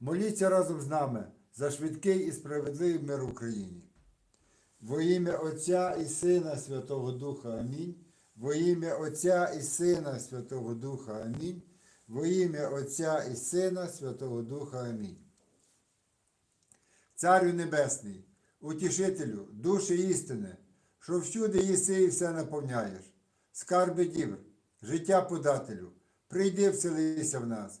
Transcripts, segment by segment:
моліться разом з нами за швидкий і справедливий мир Україні. Во ім'я Отця і Сина Святого Духа Амінь. Во ім'я Отця і Сина Святого Духа Амінь. Во ім'я Отця і Сина Святого Духа Амінь. Царю Небесний, утішителю, душі істини, що всюди єси і все наповняєш, скарби дівр, життя подателю, прийди вселися в нас,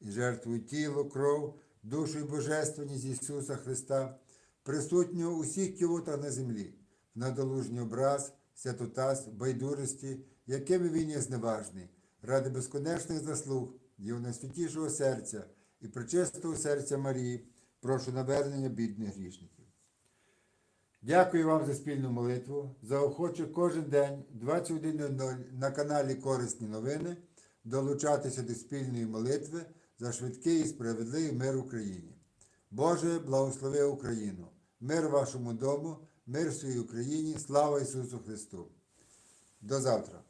і жертвую тіло, кров, душу і божественність Ісуса Христа, присутнього у всіх ківотах на землі, в надолужній образ, святотаз, байдужості, якими він є зневажний, ради безконечних заслуг Його найсвятішого серця і причистого серця Марії, прошу навернення бідних грішників. Дякую вам за спільну молитву. Заохочу кожен день 21.00 на каналі Корисні новини долучатися до спільної молитви за швидкий і справедливий мир Україні. Боже, благослови Україну! Мир вашому дому, мир своїй Україні, слава Ісусу Христу! До завтра!